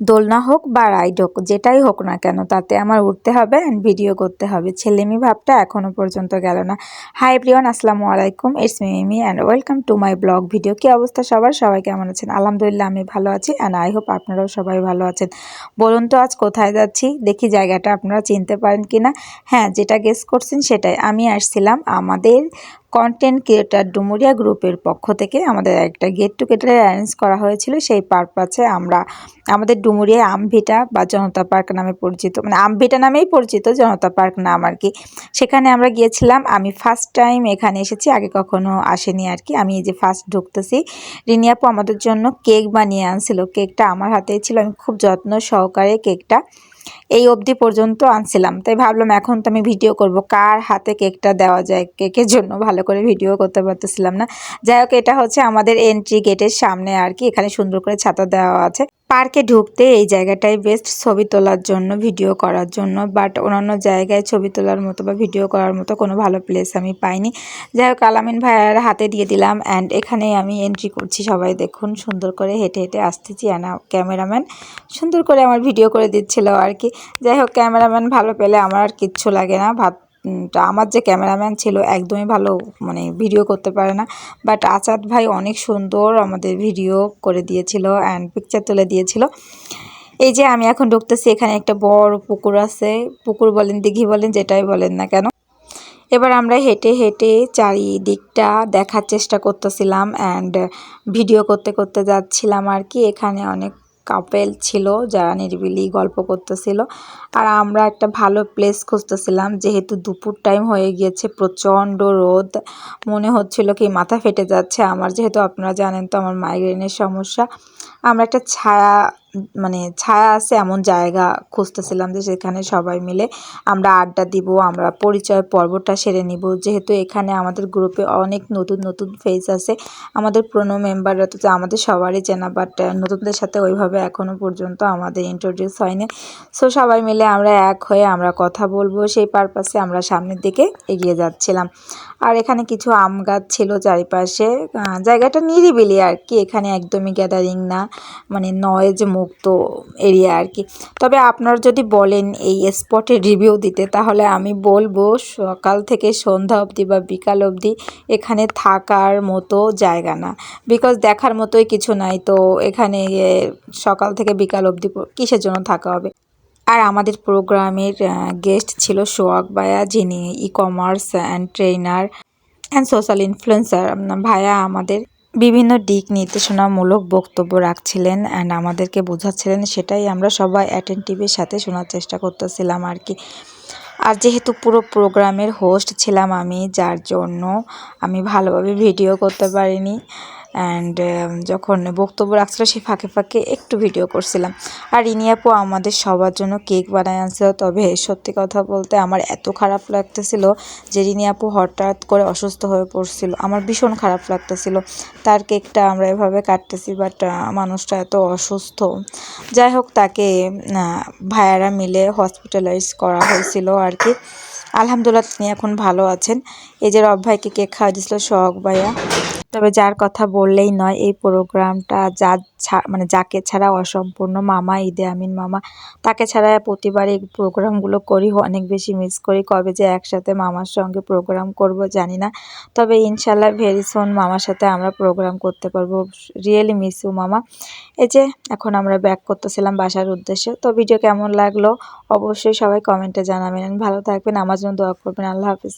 দোলনা হোক বা রাইড হোক, যেটাই হোক না কেন, তাতে আমার উঠতে হবে অ্যান্ড ভিডিও করতে হবে। ছেলেমি ভাবটা এখনও পর্যন্ত গেল না। হাই এভরিওয়ান আসসালামু আলাইকুম। It's Mimi and welcome to my blog video কী অবস্থা সবার? সবাই কেমন আছেন? আলহামদুলিল্লাহ, আমি ভালো আছি অ্যান্ড আই হোপ আপনারাও সবাই ভালো আছেন। বলুন তো, আজ কোথায় যাচ্ছি? দেখি জায়গাটা আপনারা চিনতে পারেন কি না হ্যাঁ যেটা গেস করছেন সেটাই। আমি আসছিলাম আমাদের কন্টেন্ট ক্রিয়েটার ডুমুরিয়া গ্রুপের পক্ষ থেকে আমাদের একটা গেট টুগেদার অ্যারেঞ্জ করা হয়েছিল। সেই পারপাসে আমরা আমাদের ডুমুরিয়া আমভিটা বা জনতা পার্ক নামে পরিচিত মানে আমভিটা নামেই পরিচিত জনতা পার্ক নাম আর কি। সেখানে আমরা গিয়েছিলাম। আমি ফার্স্ট টাইম এখানে এসেছি, আগে কখনো আসেনি আর কি। আমি এই যে ফার্স্ট ঢুকতেছি রিনিয়াপু আমাদের জন্য কেক বানিয়ে আনছিল। কেকটা আমার হাতেই ছিল। আমি খুব যত্ন সহকারে কেকটা এই অবধি পর্যন্ত আনছিলাম। তাই ভাবলাম এখন তো আমি ভিডিও করব। কার হাতে কেকটা দেওয়া যায়? কেকের জন্য ভালো করে ভিডিও করতে পারতেছিলাম না। যাই হোক, এটা হচ্ছে আমাদের এন্ট্রি গেটের সামনে আর কি। এখানে সুন্দর করে ছাতা দেওয়া আছে। পার্কে ঢুকতে এই জায়গাটাই বেস্ট ছবি তোলার জন্য ভিডিও করার জন্য। বাট অন্যান্য জায়গায় ছবি তোলার মতো বা ভিডিও করার মতো কোনো ভালো প্লেস আমি পাইনি। যাই হোক, আলামিন ভাইয়ার হাতে দিয়ে দিলাম অ্যান্ড এখানেই আমি এন্ট্রি করছি। সবাই দেখুন, সুন্দর করে হেঁটে হেঁটে আসতেছি। অ্যান্ড ক্যামেরাম্যান সুন্দর করে আমার ভিডিও করে দিচ্ছিল আর কি। যাই হোক ক্যামেরাম্যান ভালো পেলে আমার আর কিচ্ছু লাগে না। ভাত তা আমার যে ক্যামেরাম্যান ছিল একদমই ভালো মানে ভিডিও করতে পারে না। বাট আচাদ ভাই অনেক সুন্দর আমাদের ভিডিও করে দিয়েছিল অ্যান্ড পিকচার তুলে দিয়েছিল। এই যে আমি এখন ঢুকতেছি, এখানে একটা বড় পুকুর আছে। পুকুর বলেন, দিঘি বলেন, যেটাই বলেন না কেন। এবার আমরা হেঁটে হেঁটে চারিদিকটা দেখার চেষ্টা করতেছিলাম অ্যান্ড ভিডিও করতে করতে যাচ্ছিলাম আর কি। এখানে অনেক কাপেল ছিল যারা নিরিবিলি গল্প করতেছিল। আর আমরা একটা ভালো প্লেস খুঁজতেছিলাম, যেহেতু দুপুর টাইম হয়ে গিয়েছে, প্রচণ্ড রোদ। মনে হচ্ছিল কি মাথা ফেটে যাচ্ছে। আমার যেহেতু আপনারা জানেন তো, আমার মাইগ্রেনের সমস্যা। আমরা একটা ছায়া মানে ছায়া আছে এমন জায়গা খুঁজতেছিলাম যে সেখানে সবাই মিলে আমরা আড্ডা দিব, আমরা পরিচয় পর্বটা সেরে নিব। যেহেতু এখানে আমাদের গ্রুপে অনেক নতুন নতুন ফেস আছে। আমাদের পুরনো মেম্বাররা তো আমাদের সবারই চেনা বাট নতুনদের সাথে ওইভাবে এখনও পর্যন্ত আমাদের ইন্ট্রোডিউস হয়নি। সো সবাই মিলে আমরা এক হয়ে আমরা কথা বলব, সেই পারপাসে আমরা সামনের দিকে এগিয়ে যাচ্ছিলাম। আর এখানে কিছু আম গাছ ছিল চারিপাশে। জায়গাটা নিরিবিলি আর কি, এখানে একদমই গ্যাদারিং না। মানে নয়েজ মুক্ত এরিয়া আর কি। তবে আপনারা যদি বলেন এই স্পটের রিভিউ দিতে, তাহলে আমি বলব সকাল থেকে সন্ধ্যা অবধি বা বিকাল অবধি এখানে থাকার মতো জায়গা না। বিকজ দেখার মতোই কিছু নাই, তো এখানে সকাল থেকে বিকাল অবধি কিসের জন্য থাকা হবে? আর আমাদের প্রোগ্রামের গেস্ট ছিল সোয়াক বায়া যিনি E commerce and trainer and social influencer ভাইয়া আমাদের বিভিন্ন দিক নির্দেশনামূলক বক্তব্য রাখছিলেন অ্যান্ড আমাদেরকে বোঝাচ্ছিলেন, সেটাই আমরা সবাই অ্যাটেন্টিভের সাথে শোনার চেষ্টা করতেছিলাম আর কি। আর যেহেতু পুরো প্রোগ্রামের হোস্ট ছিলাম আমি, যার জন্য আমি ভালোভাবে ভিডিও করতে পারিনি। অ্যান্ড um, যখন বক্তব্য রাখছিল সেই ফাঁকে ফাঁকে একটু ভিডিও করছিলাম। আর ইনিয়াপু আমাদের সবার জন্য কেক বানায় আনছিল। তবে সত্যি কথা বলতে আমার এত খারাপ লাগতেছিল যে রিনিয়াপু হঠাৎ করে অসুস্থ হয়ে পড়ছিল। আমার ভীষণ খারাপ লাগতেছিল। তার কেকটা আমরা এভাবে কাটতেছি বাট মানুষটা এত অসুস্থ। যাই হোক তাকে ভাইয়ারা মিলে হসপিটালাইজ করা হয়েছিল আর কি আলহামদুলিল্লাহ তিনি এখন ভালো আছেন। এই যে রব ভাইকে কেক খাওয়া দিয়েছিল শখ ভাইয়া। তবে যার কথা বললেই নয়, এই প্রোগ্রামটা যা মানে যাকে ছাড়া অসম্পূর্ণ মামা, ঈদে আমিন মামা, তাকে ছাড়া প্রতিবার এই প্রোগ্রামগুলো করি, অনেক বেশি মিস করি। কবে যে একসাথে মামার সঙ্গে প্রোগ্রাম করব জানি না, তবে ইনশাল্লাহ ভেরি সোন মামার সাথে আমরা প্রোগ্রাম করতে পারব। রিয়েলি মিস ইউ মামা। এই যে, এখন আমরা ব্যাক করতেছিলাম বাসার উদ্দেশ্যে, তো ভিডিও কেমন লাগল? অবশ্যই সবাই কমেন্টে জানাবেন। ভালো থাকবেন, আমার জন্য দোয়া করবেন। আল্লাহ হাফিজ।